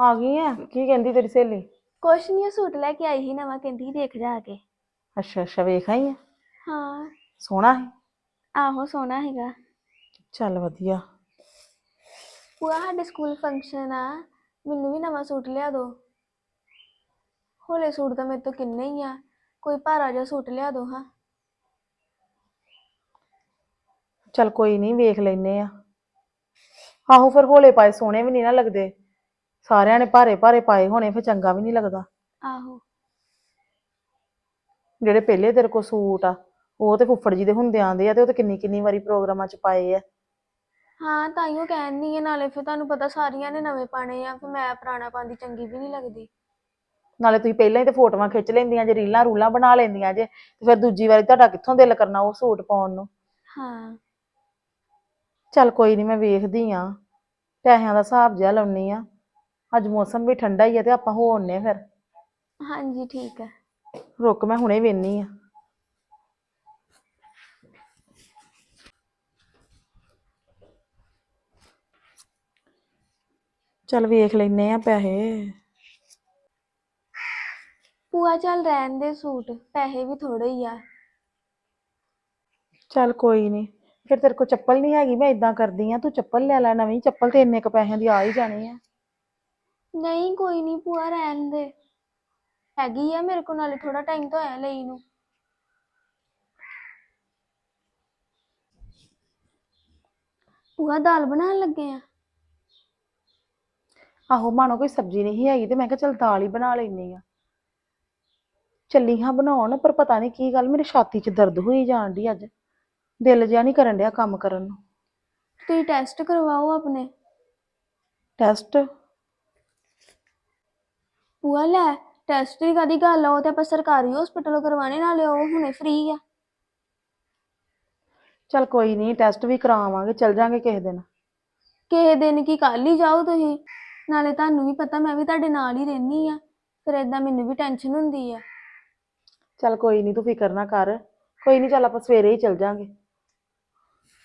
ਆ ਗਈ ਆ? ਕੀ ਕਹਿੰਦੀ ਤੇਰੀ ਸਹੇਲੀ? ਕੁਛ ਨਹੀਂ ਸੂਟ ਲੈ ਕੇ ਆਈ ਸੀ ਨਵਾਂ ਕਹਿੰਦੀ ਦੇਖ ਜਾ ਕੇ। ਅੱਛਾ ਅੱਛਾ ਵੇਖ ਆਈ ਆ? ਹਾਂ। ਸੋਹਣਾ ਹੈ ਆਹੋ ਸੋਹਣਾ ਹੈਗਾ ਚੱਲ ਵਧੀਆ। ਭੂਆ ਸਾਡੇ ਸਕੂਲ ਫੰਕਸ਼ਨ ਆ। ਮੈਨੂੰ ਵੀ ਨਵਾਂ ਸੂਟ ਲਿਆ ਦਿਓ ਹੋਲੇ ਸੂਟ ਤਾਂ ਮੇਰੇ ਤੋਂ ਕਿੰਨੇ ਹੀ ਆ। ਕੋਈ ਭਾਰਾ ਜਿਹਾ ਸੂਟ ਲਿਆ ਦਿਓ ਹਾਂ। ਚੱਲ ਕੋਈ ਨਹੀਂ ਵੇਖ ਲੈਨੇ ਆ। ਆਹੋ ਫਿਰ ਹੋਲੇ ਪਾਏ ਸੋਹਣੇ ਵੀ ਨਹੀਂ ਨਾ ਲੱਗਦੇ। ਸਾਰਿਆਂ ਨੇ ਭਾਰੇ ਭਾਰੇ ਪਾਏ ਹੋਣੇ ਫਿਰ ਚੰਗਾ ਵੀ ਨਹੀਂ ਲੱਗਦਾ। ਆਹੋ। ਜਿਹੜੇ ਪਹਿਲੇ ਤੇਰੇ ਕੋਲ ਸੂਟ ਆ ਉਹ ਤੇ ਫੁੱਫੜ ਜੀ ਦੇ ਹੁੰਦੇ ਆਂਦੇ ਆ ਤੇ ਉਹ ਤੇ ਕਿੰਨੀ ਕਿੰਨੀ ਵਾਰੀ ਪ੍ਰੋਗਰਾਮਾਂ 'ਚ ਪਾਏ ਆ। ਹਾਂ ਤਾਈਓ ਕਹਿਣੀ ਹੈ ਨਾਲੇ ਫਿਰ ਤੁਹਾਨੂੰ ਪਤਾ ਸਾਰੀਆਂ ਨੇ ਨਵੇਂ ਪਾਣੇ ਆ ਫਿਰ ਮੈਂ ਪੁਰਾਣਾ ਪਾਉਂਦੀ ਚੰਗੀ ਵੀ ਨਹੀਂ ਲੱਗਦੀ। ਨਾਲੇ ਤੁਸੀਂ ਪਹਿਲਾਂ ਹੀ ਤੇ ਫੋਟੋਆਂ ਖਿੱਚ ਲੈਂਦੀਆਂ ਜੇ ਰੀਲਾਂ ਰੂਲਾਂ ਬਣਾ ਲੈਂਦੀਆਂ ਜੇ ਤੇ ਫਿਰ ਦੂਜੀ ਵਾਰੀ ਤੁਹਾਡਾ ਕਿੱਥੋਂ ਦਿਲ ਕਰਨਾ ਉਹ ਸੂਟ ਪਾਉਣ ਨੂੰ। ਹਾਂ। ਚੱਲ ਕੋਈ ਨਹੀਂ ਮੈਂ ਵੇਖਦੀ ਆ। ਪੈਸਿਆਂ ਦਾ ਹਿਸਾਬ ਜਿਹਾ ਲਾਉਣੀ ਆ। ਅੱਜ ਮੌਸਮ ਵੀ ਠੰਡਾ ਹੀ ਆ ਤੇ ਆਪਾਂ ਹੋ ਆਉਂਦੇ ਆ ਫਿਰ। ਹਾਂਜੀ ਠੀਕ ਹੈ। ਰੁਕ ਮੈਂ ਹੁਣੇ ਵੇਨੀ ਆ। ਚੱਲ ਵੇਖ ਲੈਨੇ ਆ ਪੈਸੇ। ਭੂਆ ਚੱਲ ਰਹਿਣ ਦੇ ਸੂਟ ਪੈਸੇ ਵੀ ਥੋੜੇ ਹੀ ਆ। ਚੱਲ ਕੋਈ ਨਹੀਂ ਫਿਰ ਤੇਰੇ ਕੋਲ ਚੱਪਲ ਨਹੀਂ ਹੈਗੀ ਮੈਂ ਇਦਾਂ ਕਰਦੀ ਆ ਤੂੰ ਚੱਪਲ ਲੈ ਲੈ ਨਵੀਂ ਚੱਪਲ ਤੇ ਇੰਨੇ ਕ ਪੈਸਿਆਂ ਦੀ ਆ ਹੀ ਜਾਣੀ ਆ। ਨਹੀਂ ਕੋਈ ਨਹੀਂ ਭੂਆ ਰਹਿਣ ਦੇ। ਹੈਗੀ ਆ ਮੇਰੇ ਕੋਲ ਨਾਲੇ ਥੋੜਾ ਟਾਈਮ ਤਾਂ ਹੋਇਆ ਲਈ ਨੂੰ। ਭੂਆ ਦਾਲ ਬਣਾਉਣ ਲੱਗੇ ਆ। ਆਹੋ ਮਾਨੋ ਕੋਈ ਸਬਜ਼ੀ ਨਹੀਂ ਹੈਗੀ ਤੇ ਮੈਂ ਕਿਹਾ ਚੱਲ ਦਾਲ ਹੀ ਬਣਾ ਲੈਨੀ ਆ। ਚੱਲੀ ਹਾਂ ਬਣਾਉਣ ਪਰ ਪਤਾ ਨਹੀਂ ਕੀ ਗੱਲ ਮੇਰੀ ਛਾਤੀ 'ਚ ਦਰਦ ਹੋਈ ਜਾਣ ਡਈ ਅੱਜ। ਦਿਲ ਜਿਹਾ ਨਹੀਂ ਕਰਨ ਡਿਆ ਕੰਮ ਕਰਨ ਨੂੰ। ਤੁਸੀਂ ਟੈਸਟ ਕਰਵਾਓ ਆਪਣੇ। ਟੈਸਟ ਭੂਆ ਲੈ ਟੈਸਟ ਦੀ ਕਾਦੀ ਗੱਲ ਆ ਉਹ ਤੇ ਆਪਾਂ ਸਰਕਾਰੀ ਹਸਪੀਟਲੋਂ ਕਰਵਾਣੇ ਨਾਲੇ ਉਹ ਹੁਣੇ ਫ੍ਰੀ ਆ। ਚੱਲ ਕੋਈ ਨਹੀਂ ਟੈਸਟ ਵੀ ਕਰਾਵਾਂਗੇ ਚੱਲ ਜਾਾਂਗੇ ਕਿਸੇ ਦਿਨ। ਕਿਸੇ ਦਿਨ ਕੀ ਕੱਲ ਹੀ ਜਾਓ ਤੁਸੀਂ? ਨਾਲੇ ਤੁਹਾਨੂੰ ਵੀ ਪਤਾ ਮੈਂ ਵੀ ਤੁਹਾਡੇ ਨਾਲ ਹੀ ਰਹਿਨੀ ਆ। ਫਿਰ ਏਦਾਂ ਮੈਨੂੰ ਵੀ ਟੈਨਸ਼ਨ ਹੁੰਦੀ ਆ। ਚੱਲ ਕੋਈ ਨਹੀਂ ਤੂੰ ਫਿਕਰ ਨਾ ਕਰ। ਕੋਈ ਨਹੀਂ ਚੱਲ ਆਪਾਂ ਸਵੇਰੇ ਹੀ ਚੱਲ ਜਾਾਂਗੇ।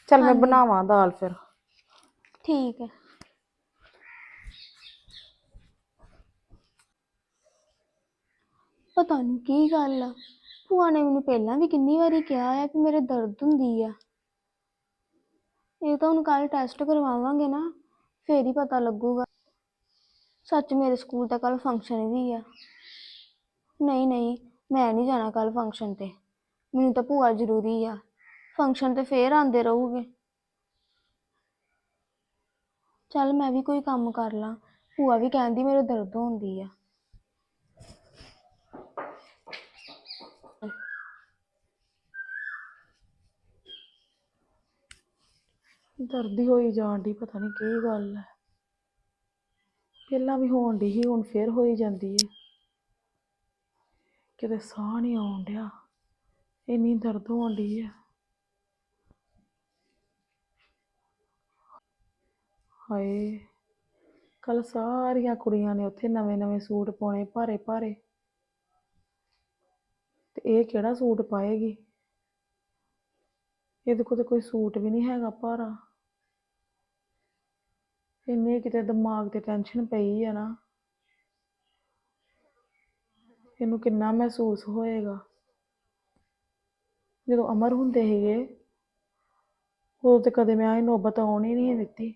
ਚੱਲ ਮੈਂ ਹਾਂਜੀ। ਬਣਾਵਾਂ ਦਾਲ ਫਿਰ। ਠੀਕ ਹੈ ਪਤਾ ਨਹੀਂ ਕੀ ਗੱਲ ਆ। ਭੂਆ ਨੇ ਮੈਨੂੰ ਪਹਿਲਾਂ ਵੀ ਕਿੰਨੀ ਵਾਰੀ ਕਿਹਾ ਆ ਕਿ ਮੇਰੇ ਦਰਦ ਹੁੰਦੀ ਆ। ਇਹ ਤਾਂ ਹੁਣ ਕੱਲ ਟੈਸਟ ਕਰਵਾਵਾਂਗੇ ਨਾ, ਫੇਰ ਹੀ ਪਤਾ ਲੱਗੂਗਾ। ਸੱਚ ਮੇਰੇ ਸਕੂਲ ਦਾ ਕੱਲ ਫੰਕਸ਼ਨ ਵੀ ਆ। ਨਹੀਂ ਨਹੀਂ, ਮੈਂ ਨਹੀਂ ਜਾਣਾ ਕੱਲ ਫੰਕਸ਼ਨ ਤੇ। ਮੈਨੂੰ ਤਾਂ ਭੂਆ ਜ਼ਰੂਰੀ ਆ। ਫੰਕਸ਼ਨ ਤੇ ਫੇਰ ਆਂਦੇ ਰਹੂਗੇ। ਚੱਲ ਮੈਂ ਵੀ ਕੋਈ ਕੰਮ ਕਰ ਲਾਂ। ਭੂਆ ਵੀ ਕਹਿੰਦੀ ਮੇਰੇ ਦਰਦ ਹੁੰਦੀ ਆ। ਦਰਦ ਹੀ ਹੋਈ ਜਾਣ ਦੀ ਪਤਾ ਨਹੀਂ ਕੀ ਗੱਲ ਹੈ ਪਹਿਲਾਂ ਵੀ ਹੋਣ ਦੀ ਸੀ, ਹੁਣ ਫੇਰ ਹੋਈ ਜਾਂਦੀ ਹੈ ਕਿਤੇ ਸਾਹ ਨਹੀਂ ਆਉਣ ਡਿਆ, ਇੰਨੀ ਦਰਦ ਹੋਣ ਦੀ ਹੈ ਹਾਏ ਕੱਲ ਸਾਰੀਆਂ ਕੁੜੀਆਂ ਨੇ ਉੱਥੇ ਨਵੇਂ ਨਵੇਂ ਸੂਟ ਪਾਉਣੇ ਭਾਰੇ ਭਾਰੇ ਤੇ ਇਹ ਕਿਹੜਾ ਸੂਟ ਪਾਏਗੀ? ਇਹਦੇ ਕੋਲ ਤਾਂ ਕੋਈ ਸੂਟ ਵੀ ਨਹੀਂ ਹੈਗਾ ਭਾਰਾ। ਇੰਨੇ ਕਿਤੇ ਦਿਮਾਗ ਤੇ ਟੈਨਸ਼ਨ ਪਈ ਆ ਨਾ। ਇਹਨੂੰ ਕਿੰਨਾ ਮਹਿਸੂਸ ਹੋਏਗਾ। ਜਦੋਂ ਅਮਰ ਹੁੰਦੇ ਸੀਗੇ, ਉਦੋਂ ਤੇ ਕਦੇ ਮੈਂ ਇਹ ਨੌਬਤ ਆਉਣ ਹੀ ਨਹੀਂ ਦਿੱਤੀ।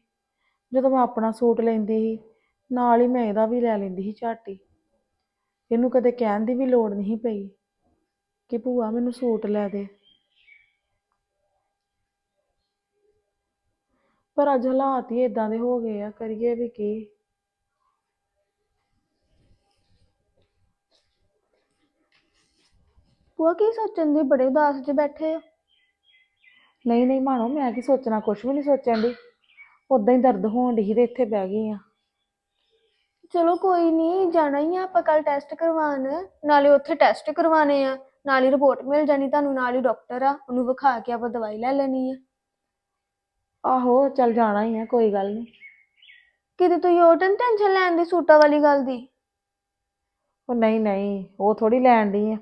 ਜਦੋਂ ਮੈਂ ਆਪਣਾ ਸੂਟ ਲੈਂਦੀ ਸੀ, ਨਾਲ ਹੀ ਮੈਂ ਇਹਦਾ ਵੀ ਲੈ ਲੈਂਦੀ ਸੀ ਝਾਟੀ। ਇਹਨੂੰ ਕਦੇ ਕਹਿਣ ਦੀ ਵੀ ਲੋੜ ਨਹੀਂ ਪਈ ਕਿ ਭੂਆ ਮੈਨੂੰ ਸੂਟ ਲੈ ਦੇ। ਪਰ ਅੱਜ ਹਾਲਾਤ ਹੀ ਇਦਾਂ ਦੇ ਹੋ ਗਏ ਆ ਕਰੀਏ ਵੀ ਕੀ। ਭੂਆ ਕੀ ਸੋਚਣ ਦੇ ਬੜੇ ਉਦਾਸ ਜਿਹੇ ਬੈਠੇ ਆ। ਨਹੀਂ ਨਹੀਂ ਮਾਣੋ ਮੈਂ ਕੀ ਸੋਚਣਾ? ਕੁਝ ਵੀ ਨਹੀਂ ਸੋਚਣ ਦੀ ਉਦਾਂ ਹੀ ਦਰਦ ਹੋਣ ਡਈ ਤੇ ਇੱਥੇ ਬਹਿ ਗਈ ਆ। ਚਲੋ ਕੋਈ ਨਹੀਂ ਜਾਣਾ ਹੀ ਆ ਆਪਾਂ ਕੱਲ ਟੈਸਟ ਕਰਵਾਉਣ। ਨਾਲੇ ਉੱਥੇ ਟੈਸਟ ਕਰਵਾਣੇ ਆ। ਨਾਲ ਹੀ ਰਿਪੋਰਟ ਮਿਲ ਜਾਣੀ ਤੁਹਾਨੂੰ ਨਾਲ ਹੀ ਡਾਕਟਰ ਆ। ਉਹਨੂੰ ਵਿਖਾ ਕੇ ਆਪਾਂ ਦਵਾਈ ਲੈ ਲੈਣੀ ਆ। ਆਹੋ ਚੱਲ ਜਾਣਾ ਹੀ ਆ ਕੋਈ ਗੱਲ ਨਹੀਂ ਕਿਤੇ ਤੁਸੀਂ ਉਹ ਟੈਨਸ਼ਨ ਲੈਣ ਦੀ ਸੂਟਾਂ ਵਾਲੀ ਗੱਲ ਦੀ? ਉਹ ਨਹੀਂ ਨਹੀਂ ਉਹ ਥੋੜੀ ਲੈਣ ਡਈ ਆ।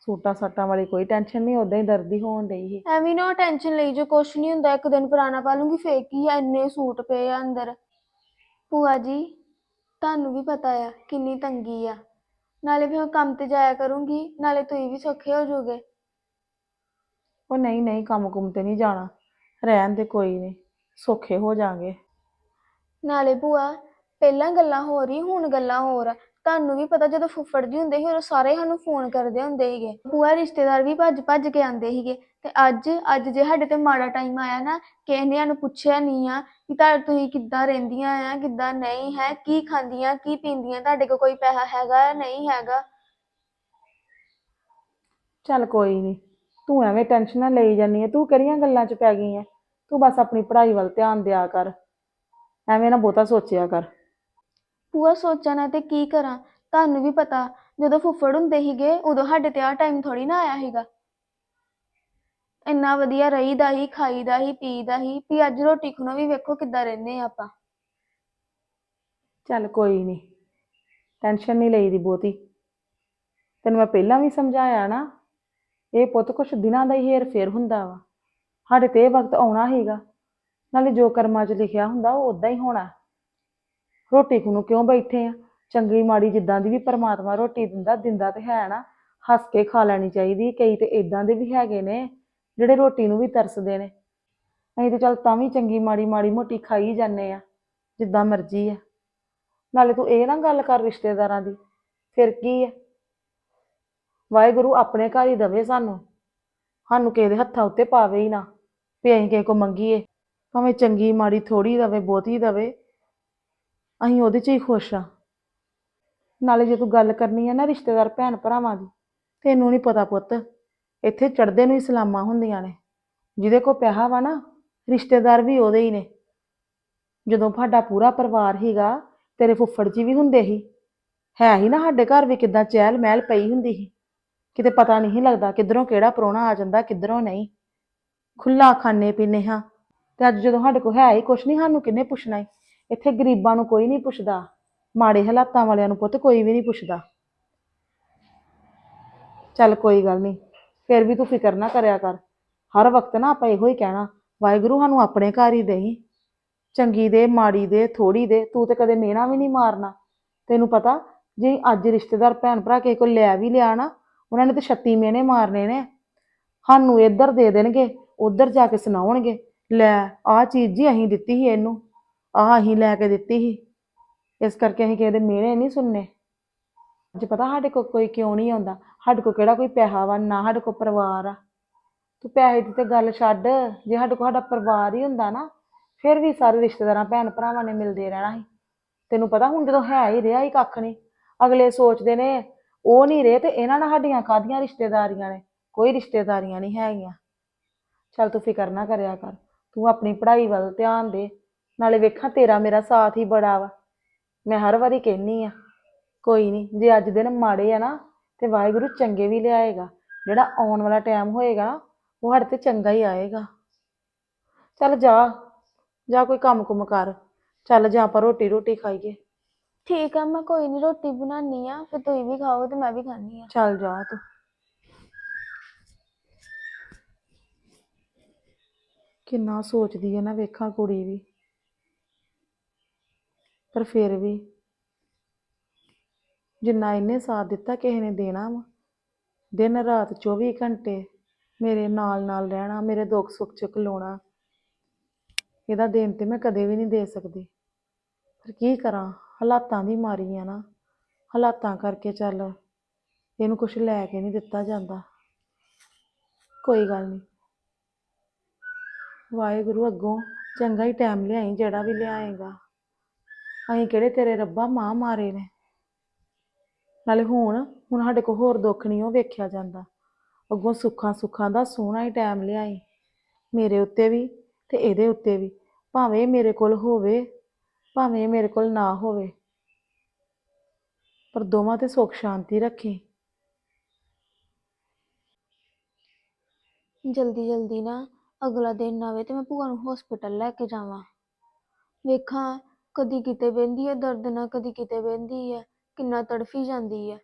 ਸੂਟਾਂ ਸਾਟਾਂ ਵਾਲੀ ਕੋਈ ਟੈਨਸ਼ਨ ਨਹੀਂ ਉਦਾਂ ਹੀ ਦਰਦ ਹੀ ਹੋਣ ਡਈ ਸੀ। ਐਵੇਂ ਨਾ ਟੈਨਸ਼ਨ ਲਈ ਜੋ ਕੁਛ ਨਹੀਂ ਹੁੰਦਾ ਇੱਕ ਦਿਨ ਪੁਰਾਣਾ ਪਾ ਲੂੰਗੀ ਫੇਕ ਹੀ ਆ ਇੰਨੇ ਸੂਟ ਪਏ ਆ ਅੰਦਰ। ਭੂਆ ਜੀ ਤੁਹਾਨੂੰ ਵੀ ਪਤਾ ਆ ਕਿੰਨੀ ਤੰਗੀ ਆ। ਨਾਲੇ ਮੈਂ ਕੰਮ ਤੇ ਜਾਇਆ ਕਰੂੰਗੀ ਨਾਲੇ ਤੁਸੀਂ ਵੀ ਸੌਖੇ ਹੋ ਜਾਓਗੇ ਉਹ ਨਹੀਂ ਨਹੀਂ ਕੰਮ ਕੁੰਮ ਤੇ ਨਹੀਂ ਜਾਣਾ। ਰਹਿਣ ਦੇ ਕੋਈ ਨਹੀਂ ਸੌਖੇ ਹੋ ਜਾਾਂਗੇ। ਨਾਲੇ ਭੂਆ ਪਹਿਲਾਂ ਗੱਲਾਂ ਹੋ ਰਹੀ ਹੁਣ ਗੱਲਾਂ ਹੋਰ ਆ। ਤੁਹਾਨੂੰ ਵੀ ਪਤਾ ਜਦੋਂ ਫੁੱਫੜ ਜੀ ਹੁੰਦੇ ਸੀ ਉਦੋਂ ਸਾਰੇ ਸਾਨੂੰ ਫੋਨ ਕਰਦੇ ਹੁੰਦੇ ਸੀਗੇ। ਭੂਆ ਰਿਸ਼ਤੇਦਾਰ ਵੀ ਭੱਜ ਭੱਜ ਕੇ ਆਉਂਦੇ ਸੀਗੇ। ਤੇ ਅੱਜ ਅੱਜ ਜੇ ਸਾਡੇ ਤੇ ਮਾੜਾ ਟਾਈਮ ਆਇਆ ਨਾ ਕਿਸੇ ਨੇ ਸਾਨੂੰ ਪੁੱਛਿਆ ਨਹੀਂ ਆ ਕਿ ਤਾਂ ਤੁਸੀਂ ਕਿੱਦਾਂ ਰਹਿੰਦੀਆਂ ਆ ਕਿੱਦਾਂ ਨਹੀਂ ਹੈ ਕੀ ਖਾਂਦੀਆਂ ਕੀ ਪੀਂਦੀਆਂ ਤੁਹਾਡੇ ਕੋਲ ਕੋਈ ਪੈਸਾ ਹੈਗਾ ਨਹੀਂ ਹੈਗਾ? ਚੱਲ ਕੋਈ ਨਹੀਂ ਤੂੰ ਐਵੇਂ ਟੈਨਸ਼ਨ ਨਾ ਲਈ ਜਾਨੀ ਹੈ ਤੂੰ ਕਿਹੜੀਆਂ ਗੱਲਾਂ 'ਚ ਪੈ ਗਈ ਹੈ ਤੂੰ ਬਸ ਆਪਣੀ ਪੜ੍ਹਾਈ ਵੱਲ ਧਿਆਨ ਦਿਆ ਕਰ ਐਵੇਂ ਨਾ ਬਹੁਤਾ ਸੋਚਿਆ ਕਰ। ਭੂਆ ਸੋਚਾਂ ਨਾ ਤੇ ਕੀ ਕਰਾਂ? ਤੁਹਾਨੂੰ ਵੀ ਪਤਾ ਜਦੋਂ ਫੁੱਫੜ ਹੁੰਦੇ ਸੀਗੇ ਉਦੋਂ ਸਾਡੇ ਤੇ ਆਹ ਟਾਈਮ ਥੋੜੀ ਨਾ ਆਇਆ ਸੀਗਾ। ਇੰਨਾ ਵਧੀਆ ਰਹੀਦਾ ਹੀ ਖਾਈਦਾ ਹੀ ਪੀਦਾ ਹੀ ਵੀ ਅੱਜ ਰੋਟੀ ਖੁਣੋ ਵੀ ਵੇਖੋ ਕਿੱਦਾਂ ਰਹਿੰਦੇ ਆ ਆਪਾਂ। ਚੱਲ ਕੋਈ ਨਹੀਂ ਟੈਨਸ਼ਨ ਨਹੀਂ ਲਈਦੀ ਬਹੁਤੀ। ਤੈਨੂੰ ਮੈਂ ਪਹਿਲਾਂ ਵੀ ਸਮਝਾਇਆ ਨਾ ਇਹ ਪੁੱਤ ਕੁਛ ਦਿਨਾਂ ਦਾ ਹੀ ਹੇਰ ਫੇਰ ਹੁੰਦਾ ਵਾ। ਸਾਡੇ ਤੇ ਇਹ ਵਕਤ ਆਉਣਾ ਹੈਗਾ ਨਾਲੇ ਜੋ ਕਰਮਾਂ 'ਚ ਲਿਖਿਆ ਹੁੰਦਾ ਉਹ ਉਦਾਂ ਹੀ ਹੋਣਾ। ਰੋਟੀ ਨੂੰ ਕਿਉਂ ਬੈਠੇ ਆ? ਚੰਗੀ ਮਾੜੀ ਜਿੱਦਾਂ ਦੀ ਵੀ ਪਰਮਾਤਮਾ ਰੋਟੀ ਦਿੰਦਾ ਦਿੰਦਾ ਤੇ ਹੈ ਨਾ। ਹੱਸ ਕੇ ਖਾ ਲੈਣੀ ਚਾਹੀਦੀ, ਕਈ ਤੇ ਇਦਾਂ ਦੇ ਵੀ ਹੈਗੇ ਨੇ, ਜਿਹੜੇ ਰੋਟੀ ਨੂੰ ਵੀ ਤਰਸਦੇ ਨੇ। ਅਸੀਂ ਤੇ ਚੱਲ ਤਾਂ ਵੀ ਚੰਗੀ ਮਾੜੀ ਮਾੜੀ ਮੋਟੀ ਖਾਈ ਜਾਂਦੇ ਆ, ਜਿੱਦਾਂ ਮਰਜ਼ੀ ਆ। ਨਾਲੇ ਤੂੰ ਇਹ ਨਾ ਗੱਲ ਕਰ ਰਿਸ਼ਤੇਦਾਰਾਂ ਦੀ, ਫਿਰ ਕੀ ਹੈ ਵਾਹਿਗੁਰੂ ਆਪਣੇ ਘਰ ਹੀ ਦਵੇ ਸਾਨੂੰ। ਸਾਨੂੰ ਕਿਸੇ ਦੇ ਹੱਥਾਂ ਉੱਤੇ ਪਾਵੇ ਹੀ ਨਾ, ਵੀ ਅਸੀਂ ਕਿਸੇ ਕੋ ਮੰਗੀਏ। ਭਾਵੇਂ ਚੰਗੀ, ਮਾੜੀ ਥੋੜੀ ਦਵੇ, ਬਹੁਤੀ ਦਵੇ, ਅਸੀਂ ਉਹਦੇ 'ਚ ਹੀ ਖੁਸ਼ ਆ ਨਾਲੇ ਜੇ ਤੂੰ ਗੱਲ ਕਰਨੀ ਆ ਨਾ ਰਿਸ਼ਤੇਦਾਰ ਭੈਣ ਭਰਾਵਾਂ ਦੀ, ਤੈਨੂੰ ਨਹੀਂ ਪਤਾ ਪੁੱਤ, ਇੱਥੇ ਚੜਦੇ ਨੂੰ ਹੀ ਸਲਾਮਾਂ ਹੁੰਦੀਆਂ ਨੇ। ਜਿਹਦੇ ਕੋ ਪਿਆ ਵਾ ਨਾ, ਰਿਸ਼ਤੇਦਾਰ ਵੀ ਉਹਦੇ ਹੀ ਨੇ। ਜਦੋਂ ਸਾਡਾ ਪੂਰਾ ਪਰਿਵਾਰ ਹੀਗਾ ਤੇਰੇ ਫੁੱਫੜ ਜੀ ਵੀ ਹੁੰਦੇ ਸੀ। ਹੈ ਹੀ ਨਾ ਸਾਡੇ ਘਰ ਵੀ ਕਿਦਾਂ ਚਹਿਲ ਮਹਿਲ ਪਈ ਹੁੰਦੀ ਸੀ। ਕਿਤੇ ਪਤਾ ਨਹੀਂ ਲੱਗਦਾ ਕਿੱਧਰੋਂ ਕਿਹੜਾ ਪ੍ਰਾਹੁਣਾ ਆ ਜਾਂਦਾ, ਕਿੱਧਰੋਂ ਨਹੀਂ। ਖੁੱਲਾ ਖਾਣੇ ਪੀਨੇ ਹਾਂ। ਤੇ ਅੱਜ ਜਦੋਂ ਸਾਡੇ ਕੋਲ ਹੈ ਹੀ ਕੁਛ ਨਹੀਂ, ਸਾਨੂੰ ਕਿੰਨੇ ਪੁੱਛਣਾ ਈ ਇੱਥੇ ਗਰੀਬਾਂ ਨੂੰ ਕੋਈ ਨਹੀਂ ਪੁੱਛਦਾ। ਮਾੜੇ ਹਾਲਾਤਾਂ ਵਾਲਿਆਂ ਨੂੰ ਪੁੱਤ ਕੋਈ ਵੀ ਨਹੀਂ ਪੁੱਛਦਾ। ਚੱਲ ਕੋਈ ਗੱਲ ਨਹੀਂ, ਫਿਰ ਵੀ ਤੂੰ ਫਿਕਰ ਨਾ ਕਰਿਆ ਕਰ। ਹਰ ਵਕਤ ਨਾ ਆਪਾਂ ਇਹੋ ਹੀ ਕਹਿਣਾ, ਵਾਹਿਗੁਰੂ ਸਾਨੂੰ ਆਪਣੇ ਘਰ ਹੀ ਦੇਈ। ਚੰਗੀ ਦੇ, ਮਾੜੀ ਦੇ ਥੋੜੀ ਦੇ, ਤੂੰ ਤੇ ਕਦੇ ਮਿਹਣਾ ਵੀ ਨਹੀਂ ਮਾਰਨਾ। ਤੈਨੂੰ ਪਤਾ, ਜੇ ਅੱਜ ਰਿਸ਼ਤੇਦਾਰ ਭੈਣ ਭਰਾ ਕਿਸੇ ਕੋਲ ਲੈ ਵੀ ਲਿਆ ਨਾ ਉਹਨਾਂ ਨੇ ਤੇ 36 ਮਿਹਣੇ ਮਾਰਨੇ ਨੇ। ਸਾਨੂੰ ਇੱਧਰ ਦੇ ਦੇਣਗੇ, ਉੱਧਰ ਜਾ ਕੇ ਸੁਣਾਉਣਗੇ। ਲੈ, ਆਹ ਚੀਜ਼ ਜੀ ਅਸੀਂ ਦਿੱਤੀ ਸੀ ਇਹਨੂੰ, ਆਹ ਅਸੀਂ ਲੈ ਕੇ ਦਿੱਤੀ ਸੀ। ਇਸ ਕਰਕੇ ਅਸੀਂ ਕਿਸੇ ਦੇ ਮਿਹਣੇ ਨਹੀਂ ਸੁਣਨੇ। ਅੱਜ ਪਤਾ ਸਾਡੇ ਕੋਲ ਕੋਈ ਕਿਉਂ ਨਹੀਂ ਆਉਂਦਾ। ਸਾਡੇ ਕੋਲ ਕਿਹੜਾ ਕੋਈ ਪੈਸਾ ਵਾ, ਨਾ ਸਾਡੇ ਕੋਲ ਪਰਿਵਾਰ ਆ। ਤੂੰ ਪੈਸੇ ਦੀ ਤੇ ਗੱਲ ਛੱਡ, ਜੇ ਸਾਡੇ ਕੋਲ ਸਾਡਾ ਪਰਿਵਾਰ ਹੀ ਹੁੰਦਾ ਨਾ, ਫਿਰ ਵੀ ਸਾਰੇ ਰਿਸ਼ਤੇਦਾਰਾਂ ਭੈਣ ਭਰਾਵਾਂ ਨੇ ਮਿਲਦੇ ਰਹਿਣਾ ਸੀ। ਤੈਨੂੰ ਪਤਾ ਹੁਣ ਜਦੋਂ ਹੈ ਹੀ ਰਿਹਾ ਹੀ ਕੱਖ ਨਹੀਂ। ਅਗਲੇ ਸੋਚਦੇ ਨੇ ਉਹ ਨਹੀਂ ਰਹੇ ਤੇ ਇਹਨਾਂ ਨਾਲ ਸਾਡੀਆਂ ਕਾਹਦੀਆਂ ਰਿਸ਼ਤੇਦਾਰੀਆਂ ਨੇ? ਕੋਈ ਰਿਸ਼ਤੇਦਾਰੀਆਂ ਨਹੀਂ ਹੈਗੀਆਂ। ਚੱਲ ਤੂੰ ਫਿਕਰ ਨਾ ਕਰਿਆ ਕਰ। ਤੂੰ ਆਪਣੀ ਪੜ੍ਹਾਈ ਵੱਲ ਧਿਆਨ ਦੇ। ਨਾਲੇ ਵੇਖਾਂ ਤੇਰਾ ਮੇਰਾ ਸਾਥ ਹੀ ਬੜਾ ਵਾ। ਮੈਂ ਹਰ ਵਾਰੀ ਕਹਿੰਨੀ ਆ, ਕੋਈ ਨਹੀਂ, ਜੇ ਅੱਜ ਦਿਨ ਮਾੜੇ ਆ ਨਾ, ਤੇ ਵਾਹਿਗੁਰੂ ਚੰਗੇ ਵੀ ਲਿਆਏਗਾ। ਜਿਹੜਾ ਆਉਣ ਵਾਲਾ ਟਾਈਮ ਹੋਏਗਾ ਨਾ, ਉਹ ਸਾਡੇ ਤੇ ਚੰਗਾ ਹੀ ਆਏਗਾ। ਚੱਲ ਜਾ ਜਾ ਕੋਈ ਕੰਮ ਕੁਮ ਕਰ। ਚੱਲ ਜਾ ਆਪਾਂ ਰੋਟੀ ਰੋਟੀ ਖਾਈਏ। ਠੀਕ ਆ, ਮੈਂ ਕੋਈ ਨਹੀਂ ਰੋਟੀ ਬਣਾਉਣੀ ਆ, ਫਿਰ ਤੁਸੀਂ ਵੀ ਖਾਓ ਤੇ ਮੈਂ ਵੀ ਖਾਣੀ ਆ। ਚੱਲ ਜਾ ਤੂੰ। ਕਿੰਨਾ ਸੋਚਦੀ ਹੈ ਨਾ, ਵੇਖਾਂ ਕੁੜੀ ਵੀ। ਪਰ ਫਿਰ ਵੀ ਜਿੰਨਾ ਇਹਨੇ ਸਾਥ ਦਿੱਤਾ, ਕਿਸੇ ਨੇ ਦੇਣਾ ਵਾ। ਦਿਨ ਰਾਤ 24 ਘੰਟੇ ਮੇਰੇ ਨਾਲ ਨਾਲ ਰਹਿਣਾ, ਮੇਰੇ ਦੁੱਖ ਸੁੱਖ ਚ ਖਲੋਣਾ। ਇਹਦਾ ਦੇਣ ਤੇ ਮੈਂ ਕਦੇ ਵੀ ਨਹੀਂ ਦੇ ਸਕਦੀ। ਪਰ ਕੀ ਕਰਾਂ? ਹਾਲਾਤਾਂ ਦੀ ਮਾਰੀ ਆ ਨਾ। ਹਾਲਾਤਾਂ ਕਰਕੇ ਚੱਲ ਇਹਨੂੰ ਕੁਝ ਲੈ ਕੇ ਨਹੀਂ ਦਿੱਤਾ ਜਾਂਦਾ। ਕੋਈ ਗੱਲ ਨਹੀਂ। ਵਾਹਿਗੁਰੂ ਅੱਗੋਂ ਚੰਗਾ ਹੀ ਟਾਈਮ ਲਿਆਈ, ਜਿਹੜਾ ਵੀ ਲਿਆਏਗਾ। ਅਸੀਂ ਕਿਹੜੇ ਤੇਰੇ ਰੱਬਾ ਮਾਂ ਮਾਰੇ ਨੇ। ਨਾਲੇ ਹੁਣ ਹੁਣ ਸਾਡੇ ਕੋਲ ਹੋਰ ਦੁੱਖ ਨਹੀਂ ਉਹ ਵੇਖਿਆ ਜਾਂਦਾ। ਅੱਗੋਂ ਸੁੱਖਾਂ ਸੁੱਖਾਂ ਦਾ ਸੋਹਣਾ ਹੀ ਟਾਈਮ ਲਿਆਈ। ਮੇਰੇ ਉੱਤੇ ਵੀ ਤੇ ਇਹਦੇ ਉੱਤੇ ਵੀ। ਭਾਵੇਂ ਮੇਰੇ ਕੋਲ ਹੋਵੇ ਭਾਵੇਂ ਇਹ ਮੇਰੇ ਕੋਲ ਨਾ ਹੋਵੇ। ਪਰ ਦੋਵਾਂ ਤੇ ਸੁੱਖ ਸ਼ਾਂਤੀ ਰੱਖੀ। ਜਲਦੀ ਜਲਦੀ ਨਾ ਅਗਲਾ ਦਿਨ ਆਵੇ ਤੇ ਮੈਂ ਭੂਆ ਨੂੰ ਹਸਪੀਟਲ ਲੈ ਕੇ ਜਾਵਾਂ। ਵੇਖਾਂ ਕਦੀ ਕਿਤੇ ਬਹਿੰਦੀ ਹੈ ਦਰਦ ਨਾਲ ਕਦੀ ਕਿਤੇ ਬਹਿੰਦੀ ਹੈ ਕਿੰਨਾ ਤੜਫੀ ਜਾਂਦੀ ਹੈ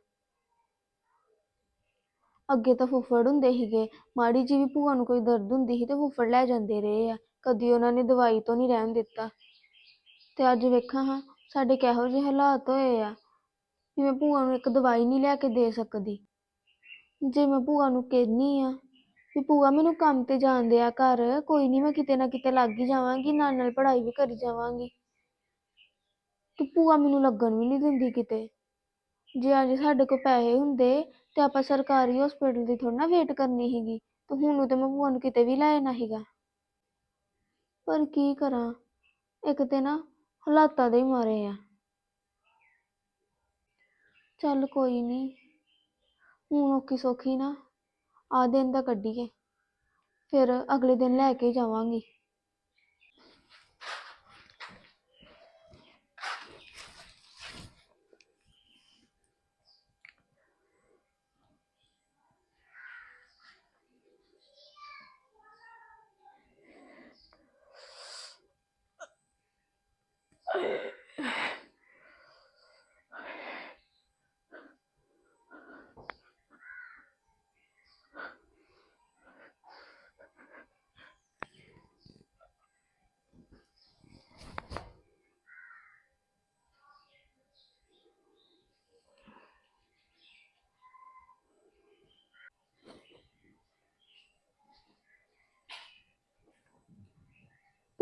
ਅੱਗੇ ਤਾਂ ਫੁੱਫੜ ਹੁੰਦੇ ਸੀਗੇ, ਮਾੜੀ ਜੀ ਵੀ ਭੂਆ ਨੂੰ ਕੋਈ ਦਰਦ ਹੁੰਦੀ ਸੀ ਤੇ ਫੁੱਫੜ ਲੈ ਜਾਂਦੇ ਰਹੇ ਆ। ਕਦੀ ਉਹਨਾਂ ਨੇ ਦਵਾਈ ਤੋਂ ਨਹੀਂ ਰਹਿਣ ਦਿੱਤਾ। ਤੇ ਅੱਜ ਵੇਖਾਂ ਹਾਂ, ਸਾਡੇ ਕਿਹੋ ਜਿਹੇ ਹਾਲਾਤ ਹੋਏ ਆ ਕਿ ਮੈਂ ਭੂਆ ਨੂੰ ਇੱਕ ਦਵਾਈ ਨਹੀਂ ਲਿਆ ਕੇ ਦੇ ਸਕਦੀ। ਜੇ ਮੈਂ ਭੂਆ ਨੂੰ ਕਹਿੰਦੀ ਆ ਵੀ ਭੂਆ ਮੈਨੂੰ ਕੰਮ ਤੇ ਜਾਣ ਦਿਆ ਕਰ, ਕੋਈ ਨਹੀਂ ਮੈਂ ਕਿਤੇ ਨਾ ਕਿਤੇ ਲੱਗ ਹੀ ਜਾਵਾਂਗੀ, ਨਾਲ ਨਾਲ ਪੜ੍ਹਾਈ ਵੀ ਕਰੀ ਜਾਵਾਂਗੀ। ਤੇ ਭੂਆ ਮੈਨੂੰ ਲੱਗਣ ਵੀ ਨਹੀਂ ਦਿੰਦੀ ਕਿਤੇ। ਜੇ ਅੱਜ ਸਾਡੇ ਕੋਲ ਪੈਸੇ ਹੁੰਦੇ ਤੇ ਆਪਾਂ ਸਰਕਾਰੀ ਹਸਪੀਟਲ ਦੀ ਥੋੜਾ ਨਾ ਵੇਟ ਕਰਨੀ ਸੀਗੀ, ਤੇ ਹੁਣ ਨੂੰ ਤੇ ਮੈਂ ਭੂਆ ਨੂੰ ਕਿਤੇ ਵੀ ਲੈ ਜਾਣਾ ਸੀਗਾ। ਪਰ ਕੀ ਕਰਾਂ, ਇੱਕ ਤੇ ਨਾ ਹਾਲਾਤਾਂ ਦੇ ਹੀ ਮਾਰੇ ਆ। ਚੱਲ ਕੋਈ ਨਹੀਂ ਹੁਣ ਔਖੀ ਸੌਖੀ ਨਾ ਆ ਦਿਨ ਦਾ ਕੱਢੀਏ, ਫਿਰ ਅਗਲੇ ਦਿਨ ਲੈ ਕੇ ਜਾਵਾਂਗੀ।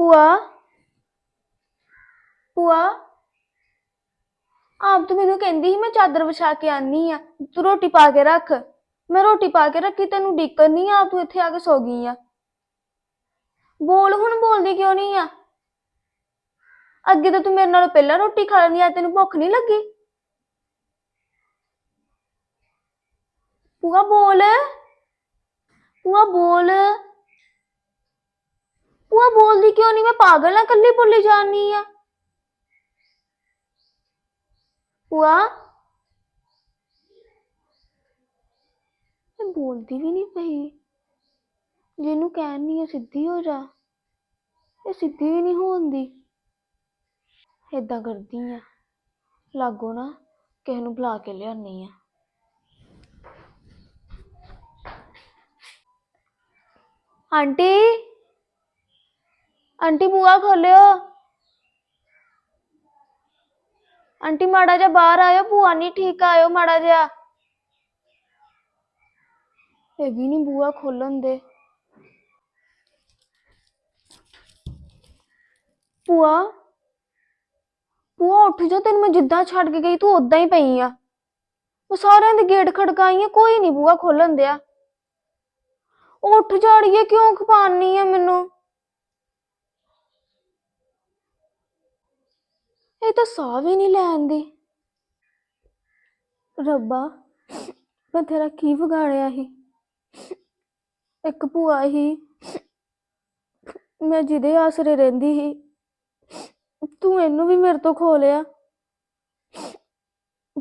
ਭੂਆ। ਭੂਆ, ਆਪ ਤੂੰ ਮੈਨੂੰ ਕਹਿੰਦੀ ਸੀ, ਮੈਂ ਚਾਦਰ ਵਿਛਾ ਕੇ ਆਨੀ ਆ। ਤੂੰ ਰੋਟੀ ਪਾ ਕੇ ਰੱਖ। ਮੈਂ ਰੋਟੀ ਪਾ ਕੇ ਰੱਖੀ, ਤੈਨੂੰ ਡਿੱਕਣ ਨਹੀਂ ਆ, ਤੂੰ ਇੱਥੇ ਆ ਕੇ ਸੋ ਗਈ ਆ। ਬੋਲ, ਹੁਣ ਬੋਲਦੀ ਕਿਉਂ ਨਹੀਂ ਆ? ਅੱਗੇ ਤਾਂ ਤੂੰ ਮੇਰੇ ਨਾਲੋਂ ਪਹਿਲਾਂ ਰੋਟੀ ਖਾ ਲੈਂਦੀ ਆ ਤੈਨੂੰ ਭੁੱਖ ਨਹੀਂ ਲੱਗੀ। ਭੂਆ, ਬੋਲ। ਭੂਆ, ਬੋਲ। ਭੂਆ ਬੋਲਦੀ ਕਿਉਂ ਨਹੀਂ ਮੈਂ ਪਾਗਲ ਆ ਕੱਲੀ ਬੋਲੀ ਜਾਨੀ ਆ। ਭੂਆ? ਇਹ ਬੋਲਦੀ ਵੀ ਨਹੀਂ ਪਈ। ਜਿਹਨੂੰ ਕਹਿਣੀ ਆ, ਸਿੱਧੀ ਹੋ ਜਾ। ਇਹ ਸਿੱਧੀ ਵੀ ਨਹੀਂ ਹੋਂਦੀ ਏਦਾਂ ਕਰਦੀ ਆ। ਲਾਗੋ ਨਾ ਕਿਸੇ ਨੂੰ ਬੁਲਾ ਕੇ ਲਿਆਉਣੀ ਆ। ਆਂਟੀ? ਆਂਟੀ ਬੂਆ ਖੋਲਿਓ। ਆਂਟੀ ਮਾੜਾ ਜਿਹਾ ਬਾਹਰ ਆਇਓ, ਬੂਆ ਨਹੀਂ ਠੀਕ, ਆਇਓ ਮਾੜਾ ਜਿਹਾ। ਇਹ ਵੀ ਨਹੀਂ ਬੂਆ ਖੋਲਣ ਦੇ। ਭੂਆ ਭੂਆ ਉੱਠ ਜਾ, ਤੈਨੂੰ ਮੈਂ ਜਿੱਦਾਂ ਛੱਡ ਕੇ ਗਈ, ਤੂੰ ਉਦਾਂ ਹੀ ਪਈ ਆ। ਮੈਂ ਸਾਰਿਆਂ ਦੇ ਗੇਟ ਖੜਕਾਈ ਆ ਕੋਈ ਨਹੀਂ ਬੂਆ ਖੋਲਣ ਦਿਆ। ਉੱਠ ਜਾੜੀਏ, ਕਿਉਂ ਖਪਾਨੀ ਆ ਮੈਨੂੰ? ਇਹ ਤਾਂ ਸਾਹ ਵੀ ਨਹੀਂ ਲੈਂਦੀ ਰੱਬਾ, ਮੈਂ ਤੇਰਾ ਕੀ ਵਿਗਾੜਿਆ ਸੀ? ਇੱਕ ਭੂਆ ਹੀ ਮੈਂ ਜਿਹਦੇ ਆਸਰੇ ਰਹਿੰਦੀ ਸੀ। ਤੂੰ ਇਹਨੂੰ ਵੀ ਮੇਰੇ ਤੋਂ ਖੋ ਲਿਆ।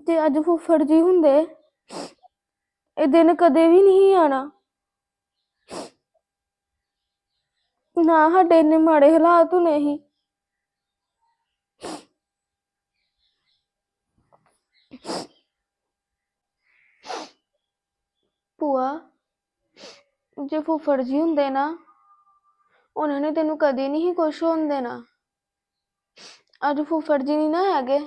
ਤੇ ਅੱਜ ਫੁੱਫੜ ਜੀ ਹੁੰਦੇ, ਇਹ ਦਿਨ ਕਦੇ ਵੀ ਨਹੀਂ ਆਣਾ ਨਾ ਸਾਡੇ ਇੰਨੇ ਮਾੜੇ ਹਾਲਾਤ ਹੋਣੇ ਸੀ ਭੂਆ ਜੇ ਫੁੱਫੜ ਜੀ ਹੁੰਦੇ ਨਾ, ਉਹਨਾਂ ਨੇ ਤੈਨੂੰ ਕਦੇ ਨਹੀਂ ਸੀ ਕੁਛ ਹੋਣ ਦੇਣਾ। ਅੱਜ ਫੁੱਫੜ ਜੀ ਨਹੀਂ ਨਾ ਹੈਗੇ।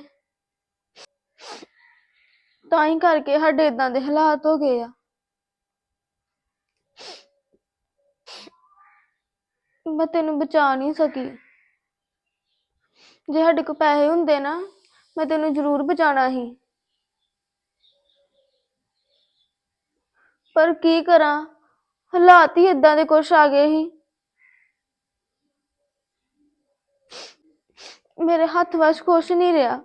ਤਾਂ ਹੀ ਕਰਕੇ ਸਾਡੇ ਇਦਾਂ ਦੇ ਹਾਲਾਤ ਹੋ ਗਏ ਆ। ਮੈਂ ਤੈਨੂੰ ਬਚਾ ਨਹੀਂ ਸਕੀ। ਜੇ ਸਾਡੇ ਕੋਲ ਪੈਸੇ ਹੁੰਦੇ ਨਾ, ਮੈਂ ਤੈਨੂੰ ਜ਼ਰੂਰ ਬਚਾਣਾ ਸੀ। ਪਰ ਕੀ ਕਰਾਂ? ਹਾਲਾਤ ਹੀ ਇਦਾਂ ਦੇ ਕੁਛ ਆ ਗਏ ਸੀ। ਮੇਰੇ ਹੱਥ ਵਸ ਕੁਛ ਨਹੀਂ ਰਿਹਾ।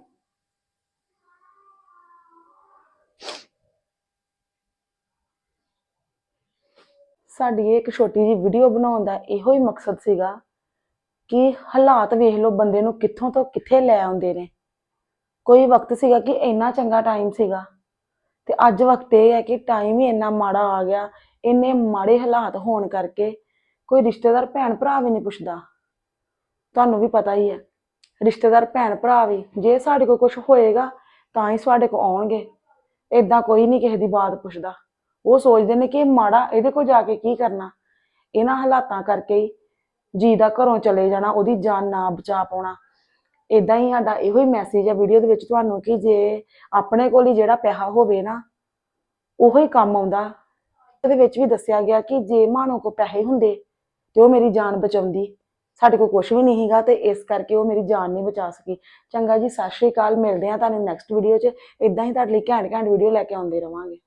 ਸਾਡੀ ਇੱਕ ਛੋਟੀ ਜਿਹੀ ਵੀਡੀਓ ਬਣਾਉਣ ਦਾ ਇਹੋ ਹੀ ਮਕਸਦ ਸੀਗਾ ਕਿ ਹਾਲਾਤ ਵੇਖ ਲਓ ਬੰਦੇ ਨੂੰ ਕਿੱਥੋਂ ਤੋਂ ਕਿੱਥੇ ਲੈ ਆਉਂਦੇ ਨੇ। ਕੋਈ ਵਕਤ ਸੀਗਾ ਕਿ ਇੰਨਾ ਚੰਗਾ ਟਾਈਮ ਸੀਗਾ ਤੇ ਅੱਜ ਵਕਤ ਇਹ ਹੈ ਕਿ ਟਾਈਮ ਹੀ ਇੰਨਾ ਮਾੜਾ ਆ ਗਿਆ ਇੰਨੇ ਮਾੜੇ ਹਾਲਾਤ ਹੋਣ ਕਰਕੇ ਕੋਈ ਰਿਸ਼ਤੇਦਾਰ ਭੈਣ ਭਰਾ ਵੀ ਨਹੀਂ ਪੁੱਛਦਾ। ਤੁਹਾਨੂੰ ਵੀ ਪਤਾ ਹੀ ਹੈ, ਰਿਸ਼ਤੇਦਾਰ ਭੈਣ ਭਰਾ ਵੀ ਜੇ ਸਾਡੇ ਕੋਲ ਕੁਝ ਹੋਏਗਾ ਤਾਂ ਹੀ ਸਾਡੇ ਕੋਲ ਆਉਣਗੇ। ਏਦਾਂ ਕੋਈ ਨਹੀਂ ਕਿਸੇ ਦੀ ਬਾਤ ਪੁੱਛਦਾ। ਉਹ ਸੋਚਦੇ ਨੇ ਕਿ ਮਾੜਾ ਇਹਦੇ ਕੋਲ ਜਾ ਕੇ ਕੀ ਕਰਨਾ। ਇਹਨਾਂ ਹਾਲਾਤਾਂ ਕਰਕੇ ਹੀ ਜੀ ਦਾ ਘਰੋਂ ਚਲੇ ਜਾਣਾ, ਉਹਦੀ ਜਾਨ ਨਾ ਬਚਾ ਪਾਉਣਾ। ਇਦਾਂ ਹੀ ਸਾਡਾ ਇਹੋ ਹੀ ਮੈਸੇਜ ਹੈ ਵੀਡੀਓ ਦੇ ਵਿੱਚ ਤੁਹਾਨੂੰ ਕਿ ਜੇ ਆਪਣੇ ਕੋਲ ਹੀ ਜਿਹੜਾ ਪੈਸਾ ਹੋਵੇ ਨਾ, ਉਹੋ ਹੀ ਕੰਮ ਆਉਂਦਾ। ਦੇ ਵਿੱਚ ਵੀ ਦੱਸਿਆ ਗਿਆ ਕਿ ਜੇ ਮਾਨੋ ਕੋ ਪੈਸੇ ਹੁੰਦੇ ਤੇ ਉਹ ਮੇਰੀ ਜਾਨ ਬਚਾਉਂਦੀ। ਸਾਡੇ ਕੋਲ ਕੁਝ ਵੀ ਨਹੀਂ ਹੈਗਾ ਤੇ ਇਸ ਕਰਕੇ ਉਹ ਮੇਰੀ ਜਾਨ ਨਹੀਂ ਬਚਾ ਸਕੀ। ਚੰਗਾ ਜੀ, ਸਤਿ ਸ਼੍ਰੀ ਅਕਾਲ, ਮਿਲਦੇ ਆ ਤੁਹਾਨੂੰ ਨੈਕਸਟ ਵੀਡੀਓ 'ਚ। ਇਦਾਂ ਹੀ ਤੁਹਾਡੇ ਲਈ ਘੈਂਟ ਘੈਂਟ ਵੀਡੀਓ ਲੈ ਕੇ ਆਉਂਦੇ ਰਵਾਂਗੇ।